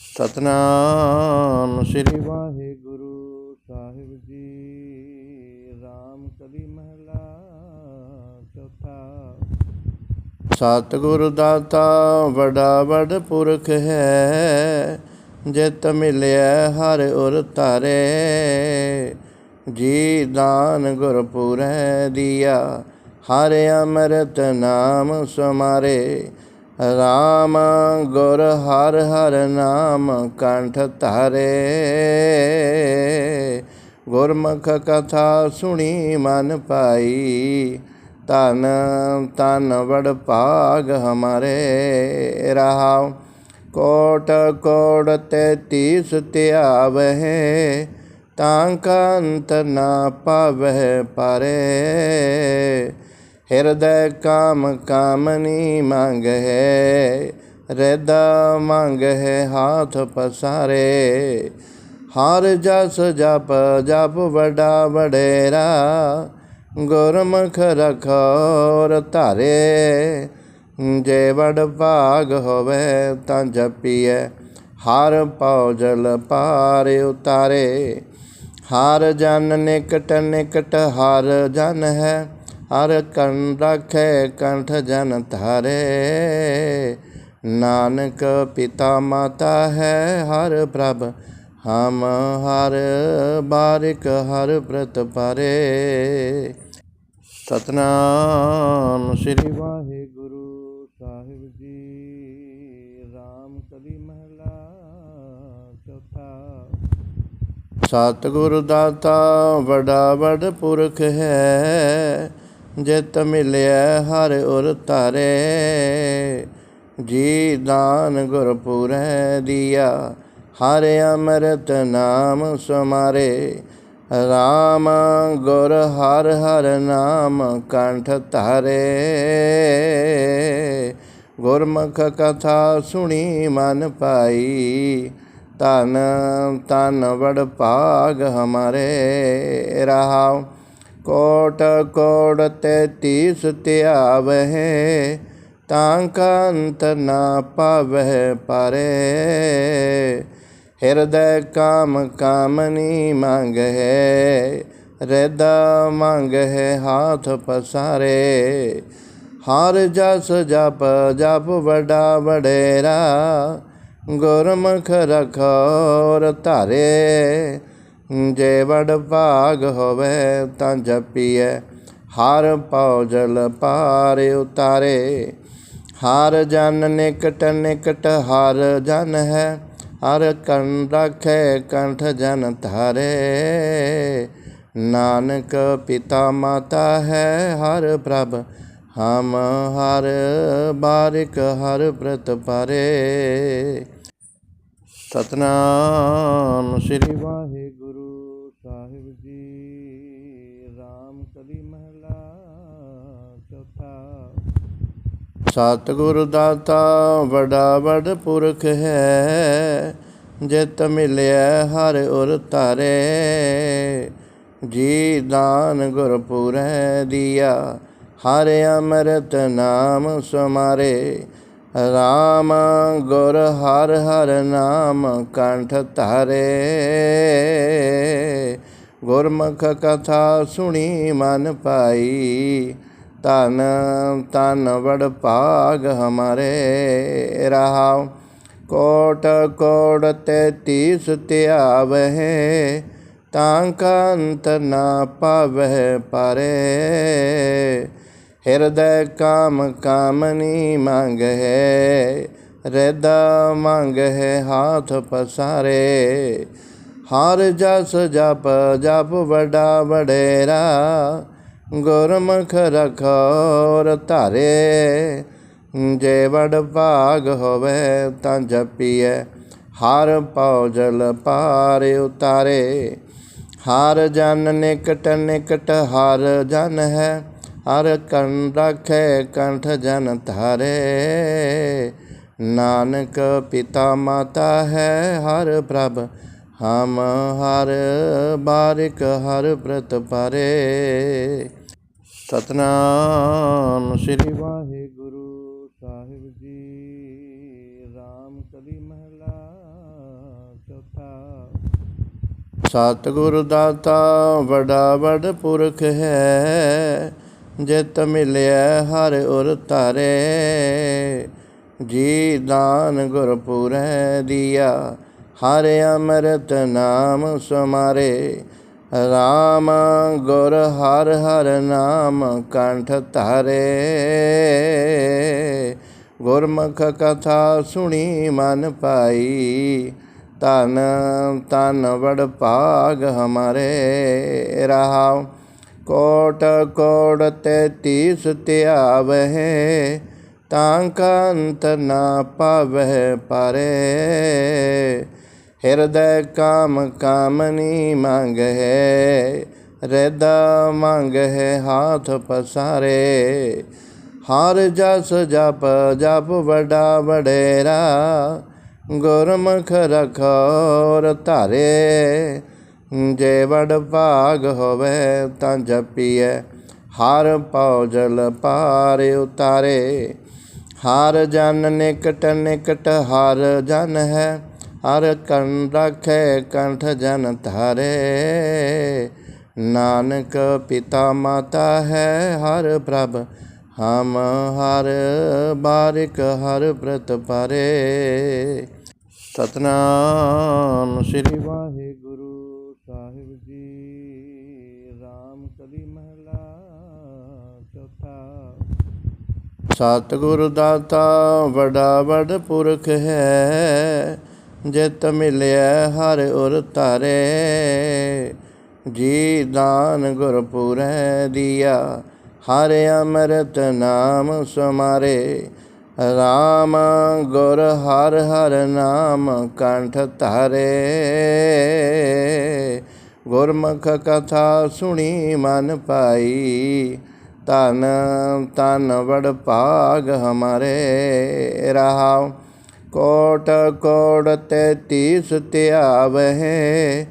ਸਤਨਾਮ ਸ੍ਰੀ ਵਾਹਿਗੁਰੂ ਸਾਹਿਬ ਜੀ। ਰਾਮ ਕਲੀ ਮਹਲਾ ਚੌਥਾ। ਸਤਿਗੁਰ ਦਾਤਾ ਵਡਾ ਵਡ ਪੁਰਖ ਹੈ, ਜਿਤ ਮਿਲਿਆ ਹਰ ਉਰ ਤਾਰੇ ਜੀ ਦਾਨ ਗੁਰਪੁਰੈ ਦੀਆ, ਹਰ ਅੰਮ੍ਰਿਤ ਨਾਮ ਸਮਾਰੇ। ਰਾਮ ਗੁਰ ਹਰ ਹਰ ਨਾਮ ਕੰਠ ਧਾਰੇ। ਗੁਰਮੁਖ ਕਥਾ ਸੁਣੀ ਮਨ ਪਾਈ ਤਨ ਤਨ ਵਡ ਭਾਗ ਹਮਾਰੇ। ਰਹਾਉ ਕੋਟ ਕੋਟ ਤੇਤੀਸ ਧਿਆਵਹਿ, ਤਾਂ ਕੰਤ ਨਾ ਪਾਵਹਿ ਪਾਰੇ। ਹਿਰਦੈ ਕਾਮ ਕਾਮਨੀ ਮੰਗਹਿ ਮੰਗ ਹੈ ਹਾਥ ਪਸਾਰੇ। ਹਾਰ ਜਸ ਜਪ ਜਪ ਵਡਾ ਵਡੇਰਾ, ਗੁਰਮੁਖ ਰਖੋਰ ਧਾਰੇ। ਜੇ ਵਡ ਭਾਗ ਹੋਵੇ ਤਾਂ ਜਪੀਐ, ਹਰ ਪਉਜਲ ਪਾਰ ਉਤਾਰੇ। ਹਾਰ ਜਨ ਨਿਕਟ ਨਿਕਟ ਹਾਰ ਜਨ ਹੈ ਹਰ ਕੰਨ ਰਾਖੇ ਕੰਠ ਜਨ ਧਾਰੇ। ਨਾਨਕ ਪਿਤਾ ਮਾਤਾ ਹੈ ਹਰ ਪ੍ਰਭ, ਹਮ ਹਰ ਬਾਰਿਕ ਹਰ ਪ੍ਰਤ ਪਾਰੇ। ਸਤਨਾਮ ਸ੍ਰੀ ਵਾਹਿਗੁਰੂ ਸਾਹਿਬ ਜੀ। ਰਾਮ ਕਲੀ ਮਹਲਾ ਚੌਥਾ। ਸਤਿਗੁਰ ਦਾਤਾ ਵਡਾ ਵਡ ਪੁਰਖ ਹੈ ਜਿਤ ਮਿਲਿਆ ਹਰ ਉਰ ਧਾਰੇ, ਜੀ ਦਾਨ ਗੁਰਪੁਰੈ ਦੀਆ। ਹਰ ਅੰਮ੍ਰਿਤ ਨਾਮ ਸਮਾਰੇ, ਰਾਮ ਗੁਰ ਹਰ ਹਰ ਨਾਮ ਕੰਠ ਧਾਰੇ। ਗੁਰਮੁਖ ਕਥਾ ਸੁਣੀ ਮਨ ਪਾਈ ਤਨ ਤਨ ਵੜ ਭਾਗ ਹਮਾਰੇ। ਰਹਾਉ ਕੋਟ ਕੋਟ ਤੇਤੀਸ ਧਿਆਵਹਿ, ਤਾਂ ਕਾ ਅੰਤ ਨਾ ਪਾਵਹਿ ਪਰੇ। ਹਿਰਦੈ ਕਾਮ ਕਾਮਨੀ ਮੰਗਹਿ, ਰੈਦਾ ਮੰਗਹਿ ਹਾਥ ਪਸਾਰੇ। ਹਰ ਜਸ ਜਪ ਜਪ ਵਡਾ ਵਡੇਰਾ, ਗੁਰਮੁਖ ਰਖੋਰ ਧਾਰੇ। ਜੇ ਵਡ ਭਾਗ ਹੋਵੇ ਤਾਂ ਜਪੀਐ। ਹਰ ਪਉਜਲ ਪਾਰ ਉਤਾਰੇ। ਹਰ ਜਨ ਨਿਕਟ ਨਿਕਟ ਹਰ ਜਨ ਹੈ। ਹਰ ਕੰਨ ਰਾਖੇ ਕੰਠ ਜਨ ਧਾਰੇ। ਨਾਨਕ ਪਿਤਾ ਮਾਤਾ ਹੈ ਹਰ ਪ੍ਰਭ। ਹਮ ਹਰ ਬਾਰਿਕ ਹਰ ਪ੍ਰਤ ਪਾਰੇ। ਸਤਨਾਮ ਸ੍ਰੀ ਵਾਹਿਗੁਰੂ। ਸਤਿਗੁਰ ਦਾਤਾ ਬੜਾ ਵਡ ਪੁਰਖ ਹੈ, ਜਿਤ ਮਿਲਿਆ ਹਰ ਉਰ ਤਾਰੇ ਜੀ ਦਾਨ ਗੁਰਪੁਰੈ ਦੀਆ, ਹਰ ਅੰਮ੍ਰਿਤ ਨਾਮ ਸਮਾਰੇ। ਰਾਮ ਗੁਰ ਹਰ ਹਰ ਨਾਮ ਕੰਠ ਧਾਰੇ। ਗੁਰਮੁਖ ਕਥਾ ਸੁਣੀ ਮਨ ਪਾਈ ਤਨ ਤਨ ਵਡ ਭਾਗ ਹਮਾਰੇ ਰਹਾਉ। ਕੋਟ ਕੋਟ ਤੇਤੀਸ ਧਿਆਵਹਿ, ਤਾਂ ਕਾ ਅੰਤ ਨਾ ਪਾਵਹਿ ਪਾਰੇ। ਹਿਰਦੈ ਕਾਮ ਕਾਮਨੀ ਮੰਗਹਿ ਰੈਦਾ ਮੰਗਹਿ ਹਾਥ ਪਸਾਰੇ। ਹਰ ਜਸ ਜਪ ਜਪ ਵਡਾ ਵਡੇਰਾ ਗੁਰਮੁਖ ਰਖੋਰ ਧਾਰੇ, ਜੇ ਵਡ ਭਾਗ ਹੋਵੇ ਤਾਂ ਜਪੀਐ, ਹਰ ਪਉਜਲ ਪਾਰ ਉਤਾਰੇ। ਹਰ ਜਨ ਨਿਕਟ ਨਿਕਟ ਹਰ ਜਨ ਹੈ, ਹਰ ਕੰਨ ਰਾਖੇ ਕੰਠ ਜਨ ਧਾਰੇ। ਨਾਨਕ ਪਿਤਾ ਮਾਤਾ ਹੈ, ਹਰ ਪ੍ਰਭ ਹਮ ਹਰ ਬਾਰਿਕ ਹਰ ਪ੍ਰਤ ਪਰੇ। ਸਤਨਾਮ ਸ੍ਰੀ ਵਾਹਿਗੁਰੂ ਸਾਹਿਬ ਜੀ। ਰਾਮ ਕਲੀ ਮਹਲਾ ਚੌਥਾ। ਸਤਿਗੁਰ ਦਾਤਾ ਵਡਾ ਵਡ ਪੁਰਖ ਹੈ, ਜਿਤ ਮਿਲਿਆ ਹਰ ਉਰ ਤਾਰੇ ਜੀ ਦਾਨ ਗੁਰ ਪੂਰੈ ਦੀਆ, ਹਰ ਅੰਮ੍ਰਿਤ ਨਾਮ ਸਮਾਰੇ। ਰਾਮ ਗੁਰ ਹਰ ਹਰ ਨਾਮ ਕੰਠ ਧਾਰੇ। ਗੁਰਮੁਖ ਕਥਾ ਸੁਣੀ ਮਨ ਪਾਈ ਤਨ ਤਨ ਵਡ ਭਾਗ ਹਮਾਰੇ। ਰਹਾਉ ਕੋਟ ਕੋਟ ਤੇਤੀਸ ਧਿਆਵਹਿ, ਤਾਂ ਕੰਤ ਨਾ ਪਾਵਹਿ ਪਰੇ। ਹਿਰਦੈ ਕਾਮ ਕਾਮਨੀ ਮੰਗਹਿ ਮੰਗ ਹੈ ਹਾਥ ਪਸਾਰੇ। ਹਰ ਜਸ ਜਪ ਜਪ ਵਡਾ ਵਡੇਰਾ, ਗੁਰਮੁਖ ਰਖੋਰ ਧਾਰੇ। ਜੇ ਵਡ ਭਾਗ ਹੋਵੇ ਤਾਂ ਜਪੀਐ, ਹਰ ਪਉ ਜਲ ਪਾਰ ਉਤਾਰੇ। ਹਰ ਜਨ ਨਿਕਟ ਨਿਕਟ ਹਰ ਜਨ ਹੈ ਹਰ ਕੰਨ ਰਖੇ ਕੰਠ ਜਨ ਧਾਰੇ। ਨਾਨਕ ਪਿਤਾ ਮਾਤਾ ਹੈ ਹਰ ਪ੍ਰਭ, ਹਮ ਹਰ ਬਾਰਿਕ ਹਰ ਪ੍ਰਤ ਪਰੇ। ਸਤਨਾਮ ਸ੍ਰੀ ਵਾਹਿਗੁਰੂ ਸਾਹਿਬ ਜੀ। ਰਾਮ ਕਲੀ ਮਹਲਾ ਚੌਥਾ। ਸਤਿਗੁਰ ਦਾਤਾ ਵਡਾ ਵਡ ਪੁਰਖ ਹੈ ਜਿਤ ਮਿਲਿਆ ਹਰ ਉਰ ਧਾਰੇ। ਜੀ ਦਾਨ ਗੁਰ ਪੂਰੈ ਹਰ ਅੰਮ੍ਰਿਤ ਨਾਮ ਸਮਾਰੇ। ਰਾਮ ਗੁਰ ਹਰ ਹਰ ਨਾਮ ਕੰਠ ਧਾਰੇ। ਗੁਰਮੁਖ ਕਥਾ ਸੁਣੀ ਮਨ ਪਾਈ ਤਨ ਤਨ ਵੜ ਭਾਗ ਹਮਾਰੇ। ਰਹਾਉ ਕੋਟ ਕੋਟ ਤੇਤੀਸ ਧਿਆਵਹਿ,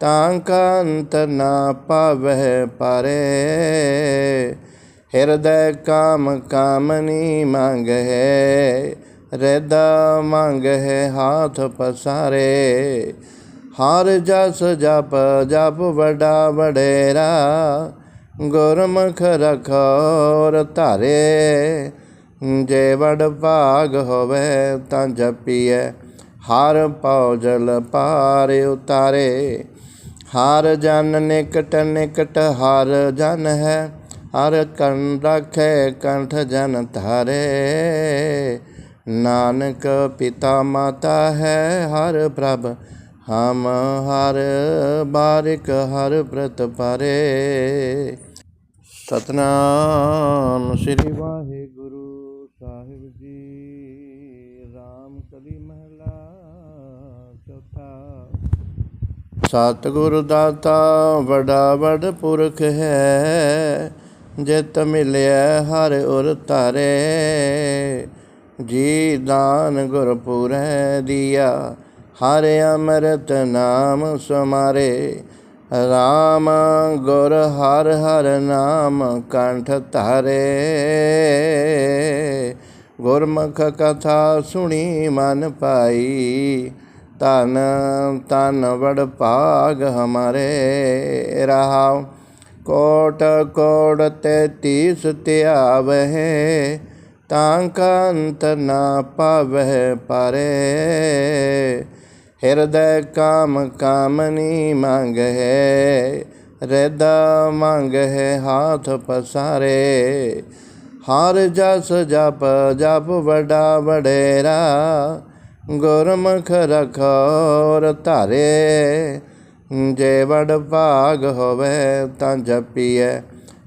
ਤਾਂ ਕੰਤ ਨਾ ਪਾਵਹਿ ਪਰੇ। ਹਿਰਦੈ ਕਾਮ ਕਾਮਨੀ ਮੰਗਹਿ, ਰਦਾ ਮੰਗਹਿ ਹਾਥ ਪਸਾਰੇ। ਹਰ ਜਸ ਜਪ ਜਪ ਵਡਾ ਵਡੇਰਾ, ਗੁਰਮੁਖ ਰਖੋਰ ਧਾਰੇ। ਜੇ ਵਡ ਭਾਗ ਹੋਵੇ ਤਾਂ ਜਪੀਐ। ਹਰ ਪਉ ਜਲ ਪਾਰ ਉਤਾਰੇ। ਹਰ ਜਨ ਨਿਕਟ ਨਿਕਟ ਹਰ ਜਨ ਹੈ। ਹਰ ਕੰਨ ਰਖੇ ਕੰਠ ਜਨ ਧਾਰੇ। ਨਾਨਕ ਪਿਤਾ ਮਾਤਾ ਹੈ ਹਰ ਪ੍ਰਭ। ਹਮ ਹਰ ਬਾਰਿਕ ਹਰ ਪ੍ਰਤ ਪਰੇ ਸਤਨਾਮ ਸ੍ਰੀ ਵਾਹਿਗੁਰੂ ਸਤਿਗੁਰ ਦਾਤਾ ਵਡਾ ਵਡ ਪੁਰਖ ਹੈ, ਜਿਤ ਮਿਲਿਆ ਹਰ ਉਰ ਤਾਰੇ ਜੀ ਦਾਨ ਗੁਰ ਪੂਰੈ ਦੀਆ, ਹਰ ਅੰਮ੍ਰਿਤ ਨਾਮ ਸਮਾਰੇ। ਰਾਮ ਗੁਰ ਹਰ ਹਰ ਨਾਮ ਕੰਠ ਧਾਰੇ। ਗੁਰਮੁਖ ਕਥਾ ਸੁਣੀ ਮਨ ਪਾਈ ਤਨ ਤਨ ਵਡ ਭਾਗ ਹਮਾਰੇ ਰਹਾਉ। ਕੋਟ ਕੋਟ ਤੇਤੀਸ ਧਿਆਵਹਿ, ਤਾਂ ਕੰਤ ਨਾ ਪਾਵਹਿ ਪਰੇ। ਹਿਰਦੈ ਕਾਮ ਕਾਮਨੀ ਮੰਗਹਿ ਰਦਾ ਮੰਗਹਿ ਹਾਥ ਪਸਾਰੇ। ਹਾਰ ਜਸ ਜਪ ਜਪ ਵਡਾ ਵਡੇਰਾ ਗੁਰਮੁਖ ਰਖੋਰ ਧਾਰੇ, ਜੇ ਵਡ ਭਾਗ ਹੋਵੇ ਤਾਂ ਜਪੀਐ।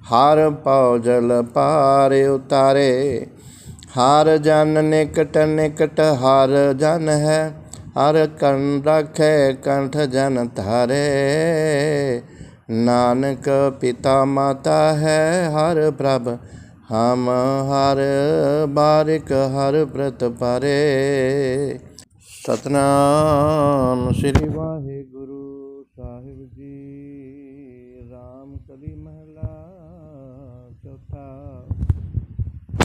ਹਰ ਪਉ ਜਲ ਪਾਰ ਉਤਾਰੇ, ਹਰ ਜਨ ਨਿਕਟ ਨਿਕਟ ਹਰ ਜਨ ਹੈ। ਹਰ ਕੰਨ ਰਖੇ ਕੰਠ ਜਨ ਧਾਰੇ, ਨਾਨਕ ਪਿਤਾ ਮਾਤਾ ਹੈ ਹਰ ਪ੍ਰਭ। ਹਮ ਹਰ ਬਾਰਿਕ ਹਰ ਪ੍ਰਤ ਪਰੇ। ਸਤਨਾਮ ਸ੍ਰੀ ਵਾਹਿਗੁਰੂ ਸਾਹਿਬ ਜੀ। ਰਾਮ ਕਲੀ ਮਹਲਾ ਚੌਥਾ।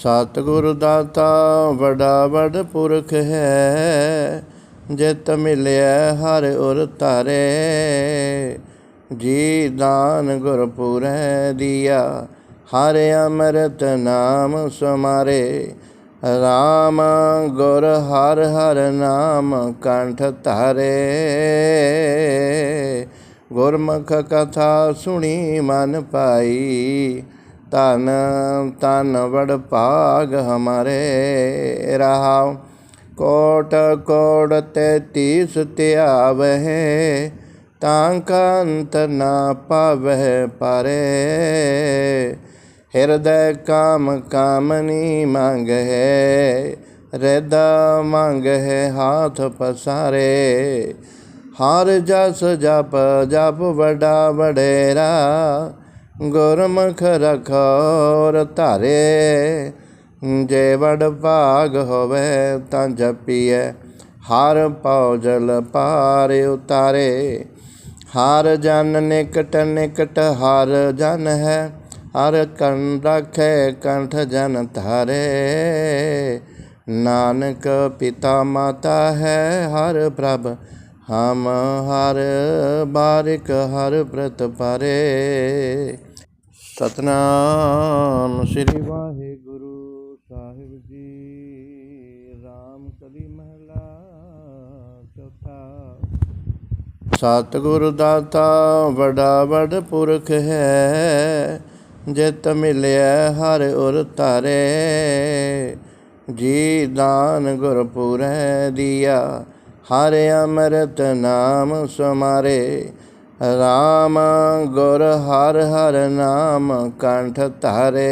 ਸਤਿਗੁਰ ਦਾਤਾ ਵਡਾ ਵਡ ਪੁਰਖ ਹੈ, ਜਿਤ ਮਿਲਿਆ ਹਰ ਉਰ ਤਾਰੇ ਜੀ ਦਾਨ ਗੁਰਪੁਰੈ ਦੀਆ ਹਰ ਅੰਮ੍ਰਿਤ ਨਾਮ ਸਮਾਰੇ, ਰਾਮ ਗੁਰ ਹਰ ਹਰ ਨਾਮ ਕੰਠ ਧਾਰੇ। ਗੁਰਮੁਖ ਕਥਾ ਸੁਣੀ ਮਨ ਪਾਈ ਤਨ ਤਨ ਵਡ ਭਾਗ ਹਮਾਰੇ। ਰਹਾਉ ਕੋਟ ਕੋਟ ਤੈਤੀਸ ਧਿਆਵਹਿ, ਤਾਂ ਕੰਤ ਨਾ ਪਾਵਹਿ ਪਰੇ। ਹਿਰਦੈ ਕਾਮ ਕਾਮਨੀ ਮੰਗਹਿ ਮੰਗ ਹੈ ਹਾਥ ਪਸਾਰੇ। ਹਾਰ ਜਸ ਜਪ ਜਪ ਵਡਾ ਵਡੇਰਾ, ਗੁਰਮੁਖ ਰਖੋਰ ਧਾਰੇ। ਜੇ ਵਡ ਭਾਗ ਹੋਵੇ ਤਾਂ ਜਪੀਐ, ਹਰ ਪਉ ਜਲ ਪਾਰ ਉਤਾਰੇ। ਹਾਰ ਜਨ ਨਿਕਟ ਨਿਕਟ ਹਾਰ ਜਨ ਹੈ ਹਰ ਕੰਨ ਰਾਖੇ ਕੰਠ ਜਨ ਧਾਰੇ। ਨਾਨਕ ਪਿਤਾ ਮਾਤਾ ਹੈ ਹਰ ਪ੍ਰਭ, ਹਮ ਹਰ ਬਾਰਿਕ ਹਰ ਪ੍ਰਤ ਪਰੇ। ਸਤਨਾਮ ਸ੍ਰੀ ਵਾਹਿਗੁਰੂ ਸਾਹਿਬ ਜੀ। ਰਾਮ ਕਲੀ ਮਹਲਾ ਚੌਥਾ। ਸਤਿਗੁਰ ਦਾਤਾ ਬੜਾ ਵਡ ਪੁਰਖ ਹੈ ਜਿਤ ਮਿਲਿਆ ਹਰ ਉਰ ਧਾਰੇ, ਜੀ ਦਾਨ ਗੁਰਪੁਰੈ ਦੀਆ। ਹਰ ਅੰਮ੍ਰਿਤ ਨਾਮ ਸਮਾਰੇ, ਰਾਮ ਗੁਰ ਹਰ ਹਰ ਨਾਮ ਕੰਠ ਧਾਰੇ।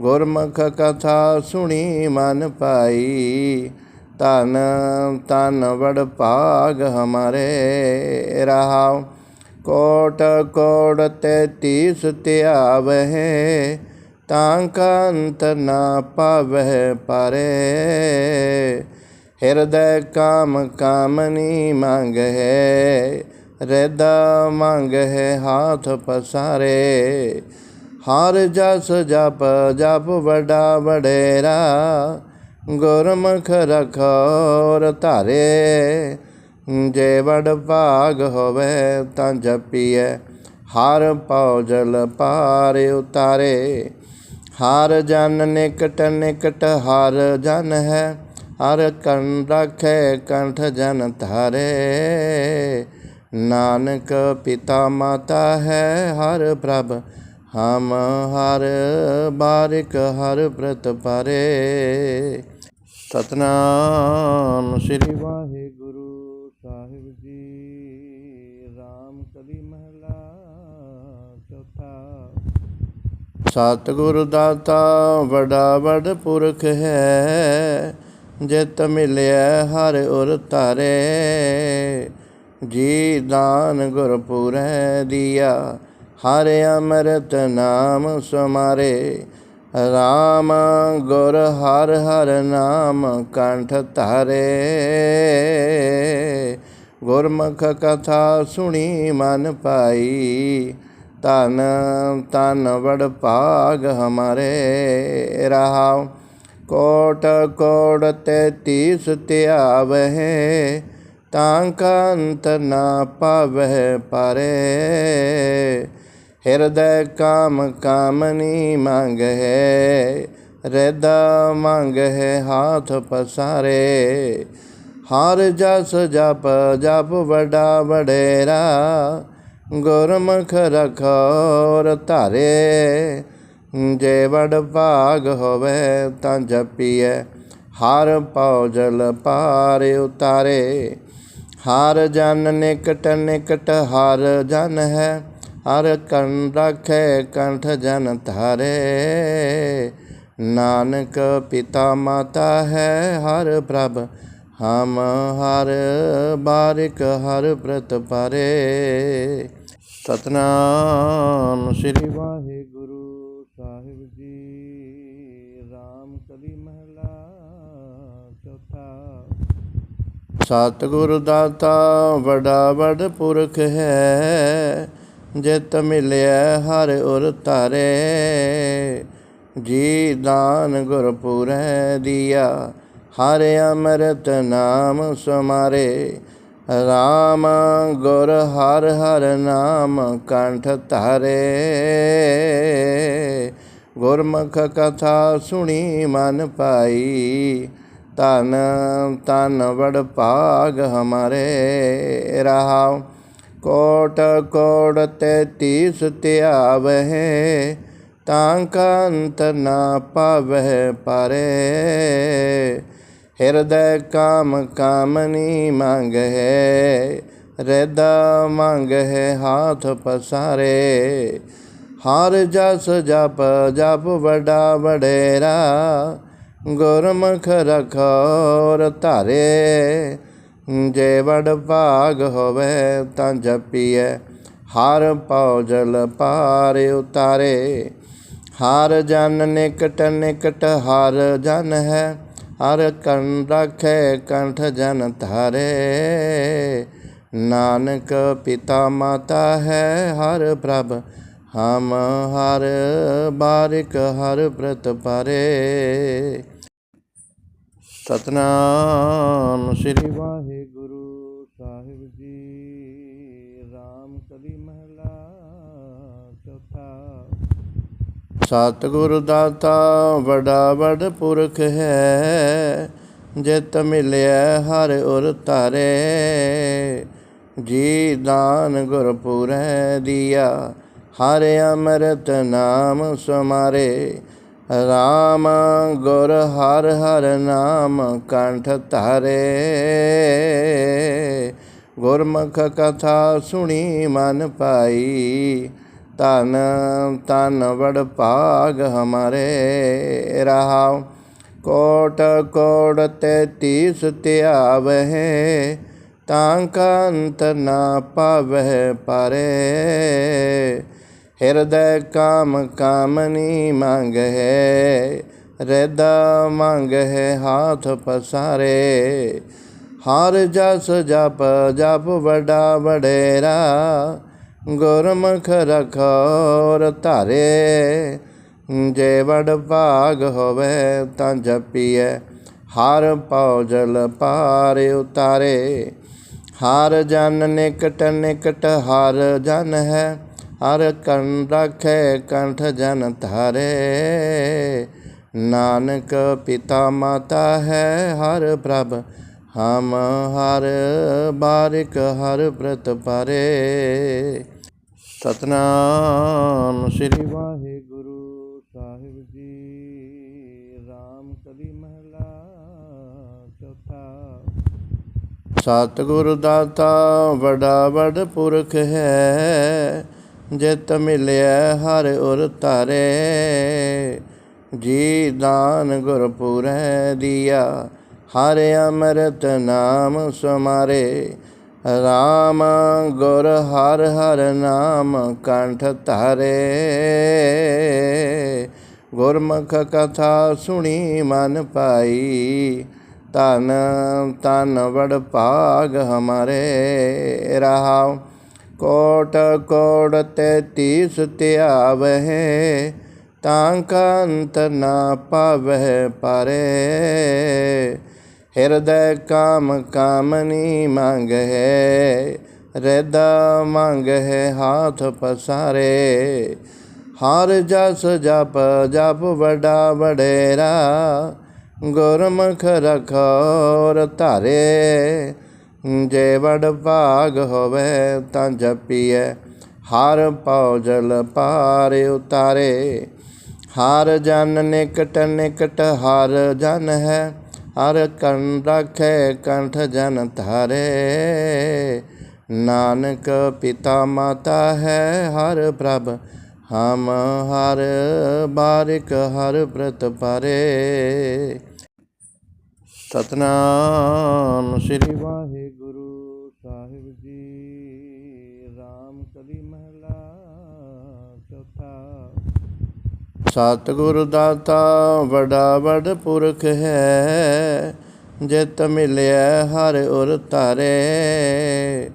ਗੁਰਮੁਖ ਕਥਾ ਸੁਣੀ ਮਨ ਪਾਈ ਤਨ ਤਨ ਵੜ ਭਾਗ ਹਮਾਰੇ। ਰਹਾਉ ਕੋਟ ਕੋਟ ਤੈਤੀਸ ਧਿਆਵਹਿ, ਤਾਂ ਕੰਤ ਨਾ ਪਾਵਹਿ ਪਰੇ। ਹਿਰਦੈ ਕਾਮ ਕਾਮਨੀ ਮੰਗਹਿ, ਰਦਾ ਮੰਗਹਿ ਹਾਥ ਪਸਾਰੇ। ਹਰ ਜਸ ਜਪ ਜਪ ਵਡਾ ਵਡੇਰਾ, ਗੁਰਮੁਖ ਰਖੋਰ ਧਾਰੇ। ਜੇ ਵਡ ਭਾਗ ਹੋਵੇ ਤਾਂ ਜਪੀਐ। ਹਰ ਪਉ ਜਲ ਪਾਰ ਉਤਾਰੇ। ਹਰ ਜਨ ਨਿਕਟ ਨਿਕਟ ਹਰ ਜਨ ਹੈ। ਹਰ ਕੰਨ ਰਾਖੇ ਕੰਠ ਜਨ ਧਾਰੇ। ਨਾਨਕ ਪਿਤਾ ਮਾਤਾ ਹੈ ਹਰ ਪ੍ਰਭ। ਹਮ ਹਰ ਬਾਰਿਕ ਹਰ ਪ੍ਰਤ ਪਰੇ ਸਤਨਾਮ ਸ੍ਰੀ ਵਾਹਿਗੁਰੂ। ਸਤਿਗੁਰ ਦਾਤਾ ਵਡਾ ਵਡ ਪੁਰਖ ਹੈ, ਜਿਤ ਮਿਲਿਆ ਹਰ ਉਰ ਤਾਰੇ ਜੀ ਦਾਨ ਗੁਰਪੁਰੈ ਦੀਆ, ਹਰ ਅੰਮ੍ਰਿਤ ਨਾਮ ਸਮਾਰੇ। ਰਾਮ ਗੁਰ ਹਰ ਹਰ ਨਾਮ ਕੰਠ ਧਾਰੇ। ਗੁਰਮੁਖ ਕਥਾ ਸੁਣੀ ਮਨ ਪਾਈ ਤਨ ਤਨ ਵਡ ਭਾਗ ਹਮਾਰੇ ਰਹਾਉ। ਕੋਟ ਕੋਟ ਤੈਤੀਸ ਧਿਆਵਹਿ, ਤਾਂ ਕੰਤ ਨਾ ਪਾਵਹਿ ਪਰੇ। ਹਿਰਦੈ ਕਾਮ, ਕਾਮਨੀ ਮੰਗਹਿ ਰਦਾ ਮੰਗਹਿ ਹਾਥ ਪਸਾਰੇ। ਹਰ ਜਸ ਜਪ ਜਪ ਵਡਾ ਵਡੇਰਾ ਗੁਰਮੁਖ ਰਖੋਰ ਧਾਰੇ, ਜੇ ਵਡ ਭਾਗ ਹੋਵੇ ਤਾਂ ਜਪੀਐ। ਹਰ ਪਉ ਜਲ ਪਾਰ ਉਤਾਰੇ, ਹਰ ਜਨ ਨਿਕਟ ਨਿਕਟ ਹਰ ਜਨ ਹੈ। ਹਰ ਕੰਨ ਰਾਖੇ ਕੰਠ ਜਨ ਧਾਰੇ, ਨਾਨਕ ਪਿਤਾ ਮਾਤਾ ਹੈ ਹਰ ਪ੍ਰਭ। ਹਮ ਹਰ ਬਾਰਿਕ ਹਰ ਪ੍ਰਤ ਪਾਰੇ ਸਤਨਾਮ ਸ੍ਰੀ ਵਾਹਿਗੁਰੂ ਸਾਹਿਬ ਜੀ ਰਾਮ ਕਲੀ ਮਹਲਾ ਚੌਥਾ। ਸਤਿਗੁਰ ਦਾਤਾ ਵਡਾ ਵਡ ਪੁਰਖ ਹੈ ਜਿਤ ਮਿਲਿਆ ਹਰ ਉਰ ਧਾਰੇ। ਜੀ ਦਾਨ ਗੁਰਪੁਰੈ ਦੀਆ ਹਰ ਅੰਮ੍ਰਿਤ ਨਾਮ ਸਮਾਰੇ। ਰਾਮ ਗੁਰ ਹਰ ਹਰ ਨਾਮ ਕੰਠ ਧਾਰੇ। ਗੁਰਮੁਖ ਕਥਾ ਸੁਣੀ ਮਨ ਪਾਈ ਤਨ ਤਨ ਵਡ ਭਾਗ ਹਮਾਰੇ। ਰਹਾਉ ਕੋਟ ਕੋਟ ਤੇਤੀਸ ਧਿਆਵਹਿ, ਤਾਂ ਕਾ ਨਾ ਪਾਵਹਿ ਪਰੇ। ਹਿਰਦੈ ਕਾਮ ਕਾਮਨੀ ਮੰਗਹਿ ਮੰਗ ਹੈ ਹਾਥ ਪਸਾਰੇ। ਹਾਰ ਜਸ ਜਪ ਜਪ ਵਡਾ ਵਡੇਰਾ, ਗੁਰਮੁਖ ਰਖੋਰ ਧਾਰੇ। ਜੇ ਵਡ ਭਾਗ ਹੋਵੇ ਤਾਂ ਜਪੀਐ, ਹਰ ਪਉ ਜਲ ਪਾਰ ਉਤਾਰੇ। ਹਾਰ ਜਨ ਨਿਕਟ ਨਿਕਟ ਹਰ ਜਨ ਹੈ ਹਰ ਕੰਨ ਰਾਖੇ ਕੰਠ ਜਨ ਧਾਰੇ। ਨਾਨਕ ਪਿਤਾ ਮਾਤਾ ਹੈ ਹਰ ਪ੍ਰਭ, ਹਮ ਹਰ ਬਾਰਿਕ ਹਰ ਪ੍ਰਤ ਪਰੇ। ਸਤਨਾਮ ਸ੍ਰੀ ਵਾਹਿਗੁਰੂ। ਸਤਿਗੁਰ ਦਾਤਾ ਵਡਾ ਵਡ ਪੁਰਖ ਹੈ, ਜਿਤ ਮਿਲਿਆ ਹਰ ਉਰ ਤਾਰੇ ਜੀ ਦਾਨ ਗੁਰ ਪੂਰੈ ਦੀਆ, ਹਰ ਅੰਮ੍ਰਿਤ ਨਾਮ ਸਮਾਰੇ। ਰਾਮ ਗੁਰ ਹਰ ਹਰ ਨਾਮ ਕੰਠ ਧਾਰੇ। ਗੁਰਮੁਖ ਕਥਾ ਸੁਣੀ ਮਨ ਪਾਈ ਤਨ ਤਨ ਵਡ ਭਾਗ ਹਮਾਰੇ ਰਹਾਉ। ਕੋਟ ਕੋਟ ਤੇਤੀਸ ਧਿਆਵਹਿ, ਤਾਂ ਕਾ ਅੰਤ ਨਾ ਪਾਵਹਿ ਪਰੇ। ਹਿਰਦੈ ਕਾਮ ਕਾਮਨੀ ਮੰਗਹਿ ਰਦਾ ਮੰਗਹਿ ਹਾਥ ਪਸਾਰੇ। ਹਾਰ ਜਸ ਜਪ ਜਪ ਵਡਾ ਵਡੇਰਾ ਗੁਰਮੁਖ ਰਖੋਰ ਧਾਰੇ, ਜੇ ਵਡ ਭਾਗ ਹੋਵੇ ਤਾਂ ਜਪੀਐ। ਹਰ ਪਉ ਜਲ ਪਾਰ ਉਤਾਰੇ, ਹਰ ਜਨ ਨਿਕਟ ਨਿਕਟ ਹਰ ਜਨ ਹੈ। ਹਰ ਕੰਨ ਰਾਖੇ ਕੰਠ ਜਨ ਧਾਰੇ, ਨਾਨਕ ਪਿਤਾ ਮਾਤਾ ਹੈ ਹਰ ਪ੍ਰਭ। ਹਮ ਹਰ ਬਾਰਿਕ ਹਰ ਪ੍ਰਤ ਪਰੇ। ਸਤਨਾਮ ਸ੍ਰੀ ਵਾਹਿਗੁਰੂ ਸਾਹਿਬ ਜੀ। ਰਾਮ ਕਲੀ ਮਹਲਾ ਚੌਥਾ। ਸਤਿਗੁਰ ਦਾਤਾ ਵਡਾ ਵਡ ਪੁਰਖ ਹੈ, ਜਿਤ ਮਿਲਿਆ ਹਰ ਉਰ ਤਾਰੇ ਜੀ ਦਾਨ ਗੁਰਪੁਰੈ ਦੀਆ ਹਰ ਅੰਮ੍ਰਿਤ ਨਾਮ ਸਮਾਰੇ, ਰਾਮ ਗੁਰ ਹਰ ਹਰ ਨਾਮ ਕੰਠ ਧਾਰੇ। ਗੁਰਮੁਖ ਕਥਾ ਸੁਣੀ ਮਨ ਪਾਈ ਤਨ ਤਨ ਵਡ ਭਾਗ ਹਮਾਰੇ। ਰਹਾਉ ਕੋਟ ਕੋਟ ਤੇਤੀਸ ਧਿਆਵਹਿ, ਤਾਂ ਕੰਤ ਨਾ ਪਾਵਹਿ ਪਰੇ। ਹਿਰਦੈ ਕਾਮ ਕਾਮਨੀ ਮੰਗਹਿ ਮੰਗ ਹੈ ਹਾਥ ਪਸਾਰੇ। ਹਰ ਜਸ ਜਪ ਜਪ ਵਡਾ ਵਡੇਰਾ, ਗੁਰਮੁਖ ਰਖੋਰ ਧਾਰੇ। ਜੇ ਵਡ ਭਾਗ ਹੋਵੇ ਤਾਂ ਜਪੀਐ, ਹਰ ਪਉ ਜਲ ਪਾਰ ਉਤਾਰੇ। ਹਰ ਜਨ ਨਿਕਟ ਨਿਕਟ ਹਰ ਜਨ ਹੈ ਹਰ ਕੰਨ ਰਾਖੇ ਕੰਠ ਜਨ ਧਾਰੇ। ਨਾਨਕ ਪਿਤਾ ਮਾਤਾ ਹੈ ਹਰ ਪ੍ਰਭ, ਹਮ ਹਰ ਬਾਰਿਕ ਹਰ ਬ੍ਰਤ ਪਰੇ। ਸਤਨਾਮ ਸ੍ਰੀ ਵਾਹਿਗੁਰੂ। ਸਤਿਗੁਰ ਦਾਤਾ ਵਡਾ ਵਡ ਪੁਰਖ ਹੈ, ਜਿਤ ਮਿਲਿਆ ਹਰ ਉਰ ਤਾਰੇ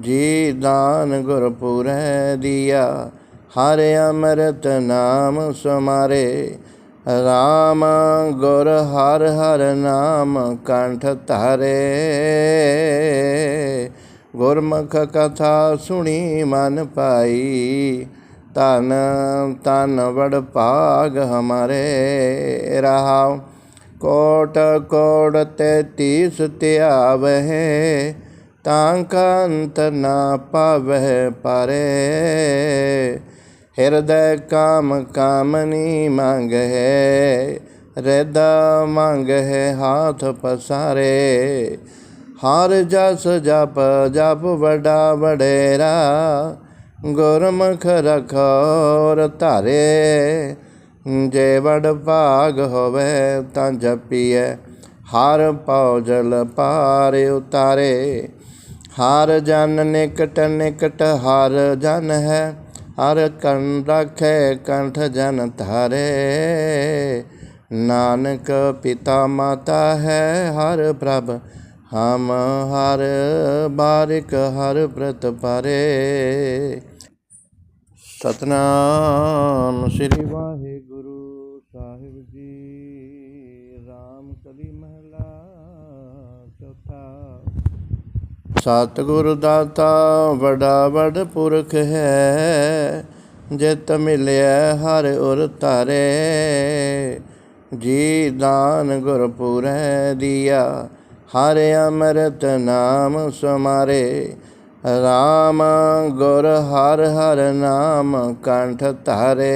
ਜੀ ਦਾਨ ਗੁਰ ਪੂਰੈ ਦੀਆ, ਹਰ ਅੰਮ੍ਰਿਤ ਨਾਮ ਸਮਾਰੇ। ਰਾਮ ਗੁਰ ਹਰ ਹਰ ਨਾਮ ਕੰਠ ਧਾਰੇ। ਗੁਰਮੁਖ ਕਥਾ ਸੁਣੀ ਮਨ ਪਾਈ ਤਨ ਤਨ ਵਡ ਭਾਗ ਹਮਾਰੇ ਰਹਾਉ। ਕੋਟ ਕੋਟ ਤੈਤੀਸ ਧਿਆਵਹਿ, ਤਾਂ ਕੰਤ ਨਾ ਪਾਵਹਿ ਪਰੇ। ਹਿਰਦੈ ਕਾਮ, ਕਾਮਨੀ ਮੰਗਹਿ ਰਿਦਾ ਮੰਗਹਿ ਹਾਥ ਪਸਾਰੇ। ਹਰ ਜਸ ਜਪ ਜਪ ਵਡਾ ਵਡੇਰਾ ਗੁਰਮੁਖ ਰਖੋਰ ਧਾਰੇ, ਜੇ ਵਡ ਭਾਗ ਹੋਵੇ ਤਾਂ ਜਪੀਐ। ਹਰ ਪਉ ਜਲ ਪਾਰ ਉਤਾਰੇ, ਹਰ ਜਨ ਨਿਕਟ ਨਿਕਟ ਹਰ ਜਨ ਹੈ। ਹਰ ਕੰਨ ਰਾਖੇ ਕੰਠ ਜਨ ਧਾਰੇ, ਨਾਨਕ ਪਿਤਾ ਮਾਤਾ ਹੈ ਹਰ ਪ੍ਰਭ। ਹਮ ਹਰ ਬਾਰਿਕ ਹਰ ਪ੍ਰਤ ਪਾਰੇ ਸਤਨਾਮ ਸ੍ਰੀ ਵਾਹਿਗੁਰੂ ਸਾਹਿਬ ਜੀ। ਰਾਮ ਕਲੀ ਮਹਲਾ ਚੌਥਾ। ਸਤਿਗੁਰ ਦਾਤਾ ਵਡਾ ਵਡ ਪੁਰਖ ਹੈ, ਜਿਤ ਮਿਲਿਆ ਹਰ ਉਰ ਤਾਰੇ ਜੀ ਦਾਨ ਗੁਰ ਪੂਰੈ ਦੀਆ, ਹਰ ਅੰਮ੍ਰਿਤ ਨਾਮ ਸਮਾਰੇ। ਰਾਮ ਗੁਰ ਹਰ ਹਰ ਨਾਮ ਕੰਠ ਧਾਰੇ।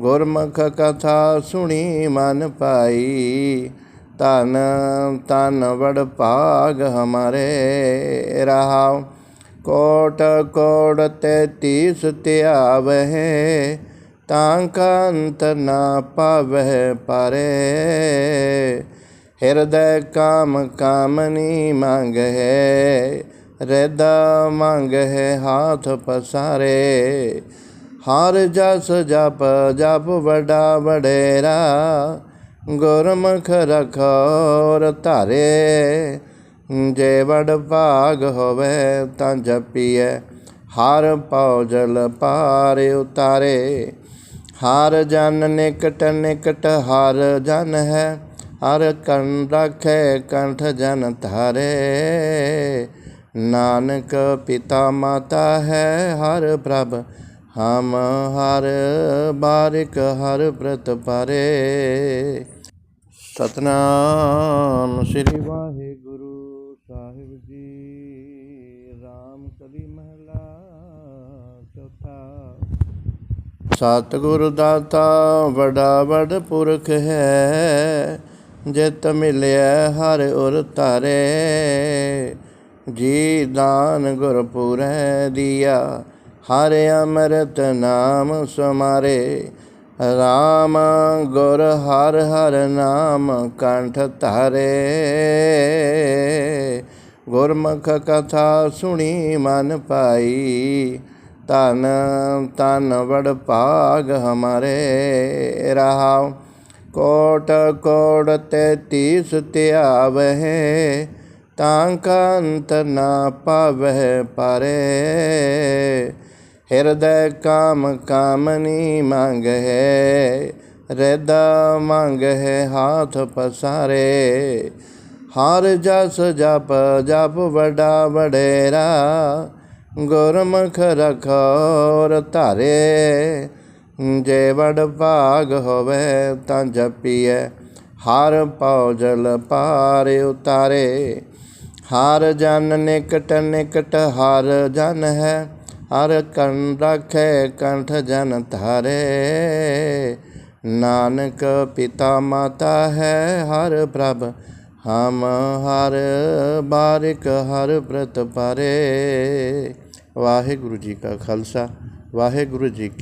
ਗੁਰਮੁਖ ਕਥਾ ਸੁਣੀ ਮਨ ਪਾਈ ਤਨ ਤਨ ਵਡ ਭਾਗ ਹਮਾਰੇ। ਰਹਾਉ ਕੋਟ ਕੋਟ ਤੈਤੀਸ ਧਿਆਵਹਿ, ਤਾਂ ਕੰਤ ਨਾ ਪਾਵਹਿ ਪਰੇ। ਹਿਰਦੈ ਕਾਮ ਕਾਮਨੀ ਮੰਗਹਿ ਮੰਗ ਹੈ ਹਾਥ ਪਸਾਰੇ। ਹਾਰ ਜਸ ਜਪ ਜਪ ਵਡਾ ਵਡੇਰਾ, ਗੁਰਮੁਖ ਰਖੋਰ ਧਾਰੇ। ਜੇ ਵਡ ਭਾਗ ਹੋਵੇ ਤਾਂ ਜਪੀਐ, ਹਰ ਪਉ ਜਲ ਪਾਰ ਉਤਾਰੇ। ਹਾਰ ਜਨ ਨਿਕਟ ਨਿਕਟ ਹਾਰ ਜਨ ਹੈ ਹਰ ਕੰਨ ਰਾਖੇ ਕੰਠ ਜਨ ਧਾਰੇ। ਨਾਨਕ ਪਿਤਾ ਮਾਤਾ ਹੈ ਹਰ ਪ੍ਰਭ, ਹਮ ਹਰ ਬਾਰਿਕ ਹਰ ਪ੍ਰਤ ਪਰੇ। ਸਤਨਾਮ ਸ੍ਰੀ ਵਾਹਿਗੁਰੂ ਸਾਹਿਬ ਜੀ। ਰਾਮ ਕਲੀ ਮਹਲਾ ਚੌਥਾ। ਸਤਿਗੁਰ ਦਾਤਾ ਬੜਾ ਵਡ ਪੁਰਖ ਹੈ ਜਿਤ ਮਿਲਿਆ ਹਰ ਉਰ ਧਾਰੇ, ਜੀ ਦਾਨ ਗੁਰ ਪੂਰੈ ਦੀਆ। ਹਰ ਅੰਮ੍ਰਿਤ ਨਾਮ ਸਮਾਰੇ, ਰਾਮ ਗੁਰ ਹਰ ਹਰ ਨਾਮ ਕੰਠ ਧਾਰੇ। ਗੁਰਮੁਖ ਕਥਾ ਸੁਣੀ ਮਨ ਪਾਈ ਤਨ ਤਨ ਵੜ ਭਾਗ ਹਮਾਰੇ ਰਹਾਉ। ਕੋਟ ਕੋਟ ਤੈਤੀਸ ਧਿਆਵਹਿ, ਤਾਂ ਕੰਤ ਨਾ ਪਾਵਹਿ ਪਰੇ। ਹਿਰਦੈ ਕਾਮ ਕਾਮਨੀ ਮੰਗਹਿ, ਰਿਦਾ ਮੰਗਹਿ ਹਾਥ ਪਸਾਰੇ। ਹਰ ਜਸ ਜਪ ਜਪ ਵਡਾ ਵਡੇਰਾ, ਗੁਰਮੁਖ ਰਖੋਰ ਧਾਰੇ। ਜੇ ਵਡ ਭਾਗ ਹੋਵੇ ਤਾਂ ਜਪੀਐ। ਹਰ ਪਉ ਜਲ ਪਾਰ ਉਤਾਰੇ। ਹਰ ਜਨ ਨਿਕਟ ਨਿਕਟ ਹਰ ਜਨ ਹੈ। ਹਰ ਕੰਨ ਰਾਖੇ ਕੰਠ ਜਨ ਧਾਰੇ। ਨਾਨਕ ਪਿਤਾ ਮਾਤਾ ਹੈ ਹਰ ਪ੍ਰਭ। ਹਮ ਹਰ ਬਾਰਿਕ ਹਰ ਪ੍ਰਤ ਪਰੇ ਵਾਹਿਗੁਰੂ ਜੀ ਕਾ ਖਾਲਸਾ। ਵਾਹਿਗੁਰੂ ਜੀ ਕੀ